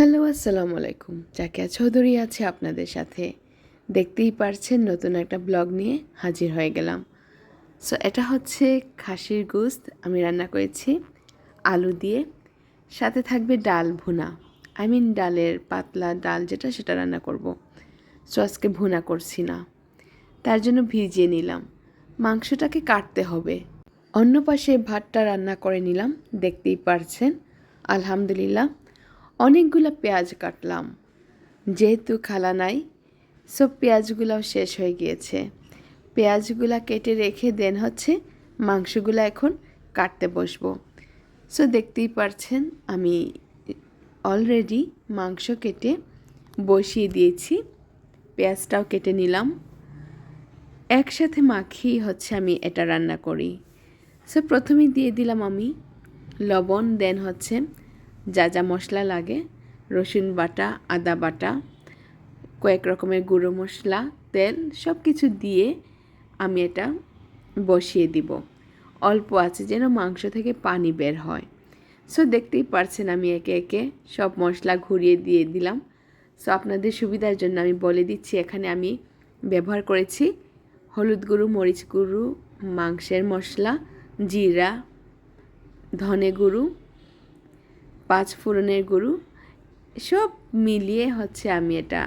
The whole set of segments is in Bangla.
হ্যালো, আসসালামু আলাইকুম। জাকিয়া চৌধুরী আছে আপনাদের সাথে। দেখতেই পারছেন নতুন একটা ব্লগ নিয়ে হাজির হয়ে গেলাম। সো এটা হচ্ছে খাসির গোস্ত। আমি রান্না করেছি আলু দিয়ে। সাথে থাকবে ডাল ভুনা। আই মিন ডালের পাতলা ডাল যেটা, সেটা রান্না করব। সো আজকে ভুনা করছি না। তার জন্য ভিজিয়ে নিলাম। মাংসটাকে কাটতে হবে। অন্য পাশে ভাতটা রান্না করে নিলাম। দেখতেই পারছেন। আলহামদুলিল্লাহ। অনেকগুলো পেঁয়াজ কাটলাম। যেহেতু খালা নাই সব পেঁয়াজগুলোও শেষ হয়ে গিয়েছে। পেঁয়াজগুলো কেটে রেখে দেন হচ্ছে মাংসগুলো এখন কাটতে বসবো। সো দেখতেই পারছেন, আমি অলরেডি মাংস কেটে বসিয়ে দিয়েছি। পেঁয়াজটাও কেটে নিলাম। একসাথে মাখিয়ে হচ্ছে আমি এটা রান্না করি। সো প্রথমে দিয়ে দিলাম আমি লবণ, দেন হচ্ছে যা যা মশলা লাগে, রসুন বাটা, আদা বাটা, কয়েক রকমের গুঁড়ো মশলা, তেল সব কিছু দিয়ে আমি এটা বসিয়ে দিব। অল্প আছে যেন মাংস থেকে পানি বের হয়। সো দেখতেই পারছেন আমি একে একে সব মশলা ঘুরিয়ে দিয়ে দিলাম। সো আপনাদের সুবিধার জন্য আমি বলে দিচ্ছি, এখানে আমি ব্যবহার করেছি হলুদ গুঁড়ো, মরিচ গুঁড়ো, মাংসের মশলা, জিরা, ধনে গুঁড়ো পাঁচ ফোড়নের গুঁড়ো সব মিলিয়ে হচ্ছে আমি এটা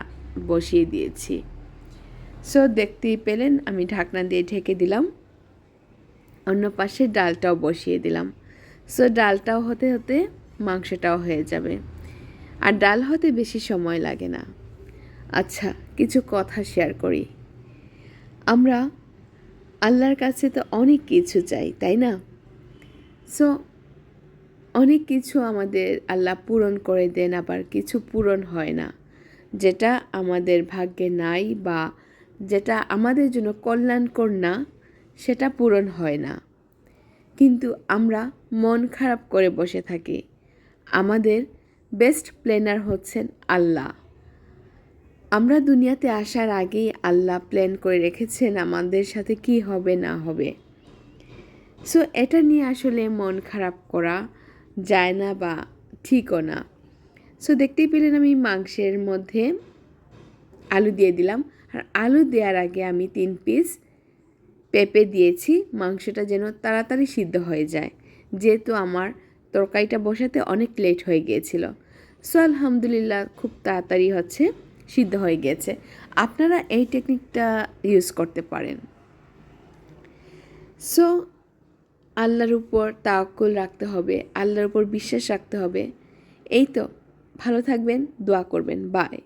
বসিয়ে দিয়েছি। সো দেখতেই পেলেন, আমি ঢাকনা দিয়ে ঢেকে দিলাম। অন্য পাশে ডালটাও বসিয়ে দিলাম। সো ডালটাও হতে হতে মাংসটাও হয়ে যাবে। আর ডাল হতে বেশি সময় লাগে না। আচ্ছা কিছু কথা শেয়ার করি। আমরা আল্লাহর কাছে তো অনেক কিছু চাই, তাই না? সো অনেক কিছু আমাদের আল্লাহ পূরণ করে দেন, আবার কিছু পূরণ হয় না। যেটা আমাদের ভাগ্যে নাই বা যেটা আমাদের জন্য কল্যাণকর না, সেটা পূরণ হয় না। কিন্তু আমরা মন খারাপ করে বসে থাকি। আমাদের বেস্ট প্ল্যানার হচ্ছেন আল্লাহ। আমরা দুনিয়াতে আসার আগেই আল্লাহ প্ল্যান করে রেখেছেন আমাদের সাথে কি হবে না হবে। সো এটা নিয়ে আসলে মন খারাপ করা যায় না বা ঠিকও না। সো দেখতেই পেলেন আমি মাংসের মধ্যে আলু দিয়ে দিলাম। আর আলু দেওয়ার আগে আমি তিন পিস পেঁপে দিয়েছি। মাংসটা যেন তাড়াতাড়ি সিদ্ধ হয়ে যায়। যেহেতু আমার তরকারিটা বসাতে অনেক লেট হয়ে গিয়েছিল। সো আলহামদুলিল্লাহ খুব তাড়াতাড়ি হচ্ছে, সিদ্ধ হয়ে গিয়েছে আপনারা এই টেকনিকটা ইউজ করতে পারেন। সো আল্লাহর উপর তাওকুল রাখতে হবে, আল্লাহর উপর বিশ্বাস রাখতে হবে। এই তো, ভালো থাকবেন, দোয়া করবেন বাই